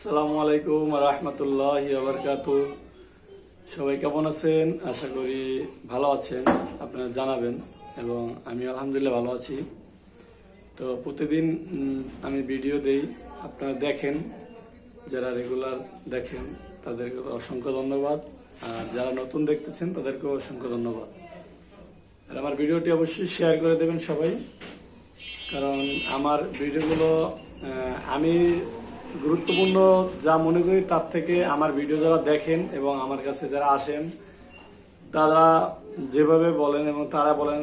আসসালামু আলাইকুম রহমতুল্লাহ আবরকাত সবাই কেমন আছেন? আশা করি ভালো আছেন, আপনারা জানাবেন এবং আমি আলহামদুলিল্লাহ ভালো আছি। তো প্রতিদিন আমি ভিডিও দেই, আপনারা দেখেন, যারা রেগুলার দেখেন তাদেরকে অসংখ্য ধন্যবাদ। আর যারা নতুন দেখতেছেন, তাদেরকেও অসংখ্য ধন্যবাদ। আর আমার ভিডিওটি অবশ্যই শেয়ার করে দেবেন সবাই। কারণ আমার ভিডিওগুলো আমি গুরুত্বপূর্ণ যা মনে করি তার থেকে আমার ভিডিও যারা দেখেন এবং আমার কাছে যারা আসেন, তারা যেভাবে বলেন এবং তারা বলেন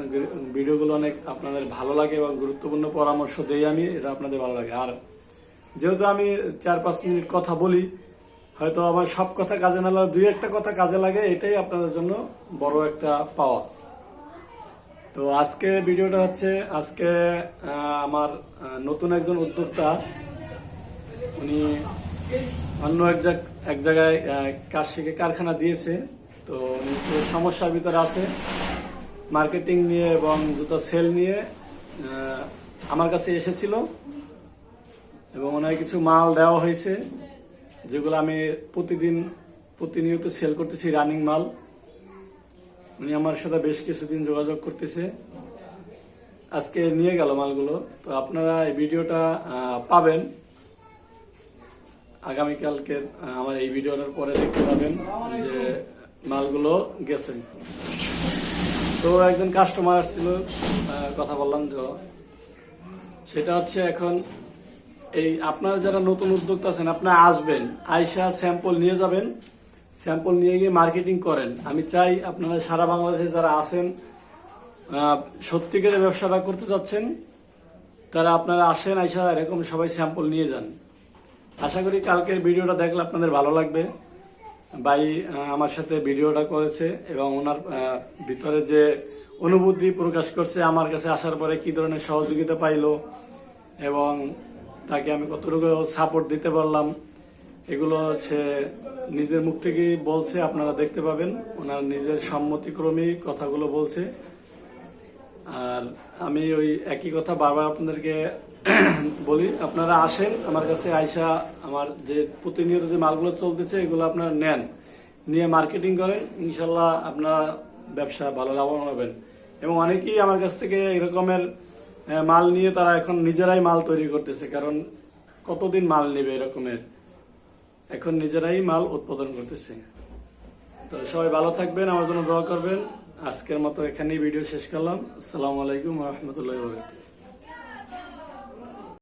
ভিডিওগুলো অনেক আপনাদের ভালো লাগে এবং গুরুত্বপূর্ণ পরামর্শ দেই আমি, এটা আপনাদের ভালো লাগে। আর যেহেতু আমি চার পাঁচ মিনিট কথা বলি, হয়তো আমার সব কথা কাজে না লাগে দুই একটা কথা কাজে লাগে, এটাই আপনাদের জন্য বড় একটা পাওয়া। তো আজকে ভিডিওটা হচ্ছে, আজকে আমার নতুন একজন উদ্যোক্তা উনি অন্য এক এক জায়গায় কাজ শিখে কারখানা দিয়েছে। তো উনি সমস্যার ভিতরে আছে। মার্কেটিং নিয়ে এবং জুতো সেল নিয়ে আমার কাছে এসেছিল। এবং ওনার কিছু মাল দেওয়া হয়েছে, যেগুলো আমি প্রতিদিন প্রতিনিয়ত সেল করতেছি, রানিং মাল। উনি আমার সাথে বেশ কিছুদিন যোগাযোগ করতেছে। আজকে নিয়ে গেল মালগুলো। তো আপনারা এই ভিডিওটা পাবেন। আগামীকালকে আমার এই ভিডিওটার পরে দেখতে পাবেন যে মালগুলো গেছে তো একজন কাস্টমার আসছিল কথা বললাম তো। সেটা হচ্ছে এখন এই আপনারা যারা নতুন উদ্যোক্তা আছেন, আপনারা আসবেন, আইসা স্যাম্পল নিয়ে যাবেন স্যাম্পল নিয়ে গিয়ে মার্কেটিং করেন। আমি চাই আপনারা সারা বাংলাদেশে যারা আছেন সত্যিকারের ব্যবসাটা করতে চাচ্ছেন, তারা আপনারা আসেন, আইসা এরকম সবাই স্যাম্পল নিয়ে যান। আশা করি কালকের ভিডিওটা দেখলে আপনাদের ভালো লাগবে। ভাই আমার সাথে ভিডিওটা করেছে এবং ওনার ভিতরে যে অনুভূতি প্রকাশ করছে, আমার কাছে আসার পরে কি ধরনের সহযোগিতা পাইলো এবং তাকে আমি কতটুকু সাপোর্ট দিতে পারলাম, এগুলো সে নিজের মুখ থেকেই বলছে, আপনারা দেখতে পাবেন। ওনার নিজের সম্মতিক্রমেই কথাগুলো বলছে। আর আমি ওই একই কথা বারবার আপনাদেরকে বলি, আপনারা আসেন, আমার কাছে আইসা আমার যে প্রতিনিয়ত যে মালগুলো চলতেছে, এগুলো আপনারা নেন। নিয়ে মার্কেটিং করেন, ইনশাল্লাহ আপনারা ব্যবসা ভালো লাভবান হবেন। এবং অনেকেই আমার কাছ থেকে এরকমের মাল নিয়ে তারা এখন নিজেরাই মাল তৈরি করতেছে, কারণ কতদিন মাল নেবে এরকমের? এখন নিজেরাই মাল উৎপাদন করতেছে। তো সবাই ভালো থাকবেন, আমার জন্য দোয়া করবেন। আজকের মতো এখানেই ভিডিও শেষ করলাম। আসসালামু আলাইকুম রহমতুল্লাহ